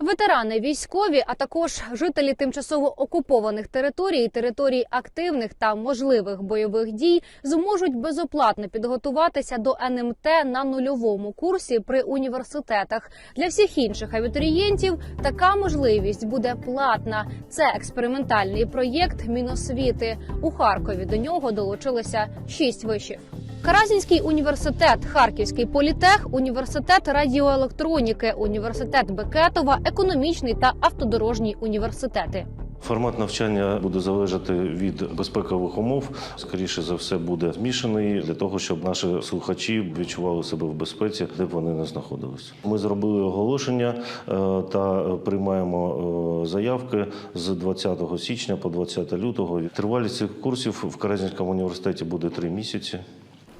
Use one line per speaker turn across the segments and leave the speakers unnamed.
Ветерани військові, а також жителі тимчасово окупованих територій, територій активних та можливих бойових дій зможуть безоплатно підготуватися до НМТ на нульовому курсі при університетах. Для всіх інших абітурієнтів така можливість буде платна. Це експериментальний проєкт Міносвіти. У Харкові до нього долучилося шість вишів. Каразінський університет, Харківський політех, університет радіоелектроніки, університет Бекетова, економічний та автодорожній університети.
Формат навчання буде залежати від безпекових умов. Скоріше за все, буде змішаний для того, щоб наші слухачі відчували себе в безпеці, де б вони не знаходились. Ми зробили оголошення е, та приймаємо е, заявки з 20 січня по 20 лютого. Тривалість цих курсів в Каразінському університеті буде три місяці.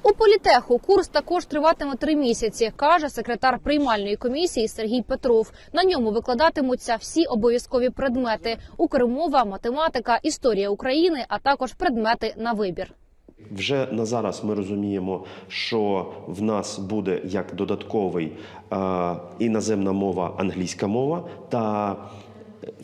У політеху курс також триватиме три місяці, каже секретар приймальної комісії Сергій Петров. На ньому викладатимуться всі обов'язкові предмети: укрмова, математика, історія України, а також предмети на вибір.
Вже на зараз ми розуміємо, що в нас буде як додатковий е, іноземна мова, англійська мова та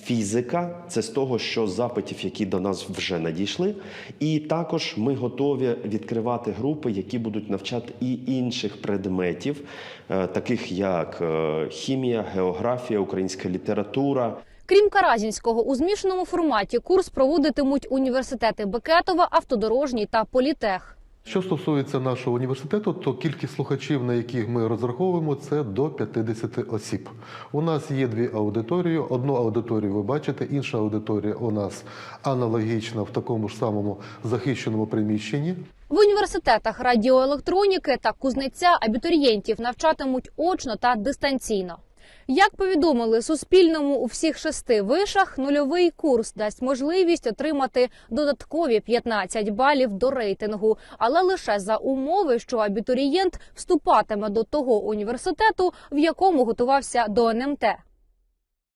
фізика. Це з того, що запитів, які до нас вже надійшли. І також ми готові відкривати групи, які будуть навчати і інших предметів, е, таких як е, хімія, географія, українська література.
Крім Каразінського, у змішаному форматі курс проводитимуть університети Бекетова, автодорожній та політех.
Що стосується нашого університету, то кількість слухачів, на яких ми розраховуємо, це до 50 осіб. У нас є дві аудиторії. Одну аудиторію ви бачите, інша аудиторія у нас аналогічна в такому ж самому захищеному приміщенні.
В університетах радіоелектроніки та кузнеця абітурієнтів навчатимуть очно та дистанційно. Як повідомили Суспільному у всіх шести вишах, нульовий курс дасть можливість отримати додаткові 15 балів до рейтингу, але лише за умови, що абітурієнт вступатиме до того університету, в якому готувався до НМТ.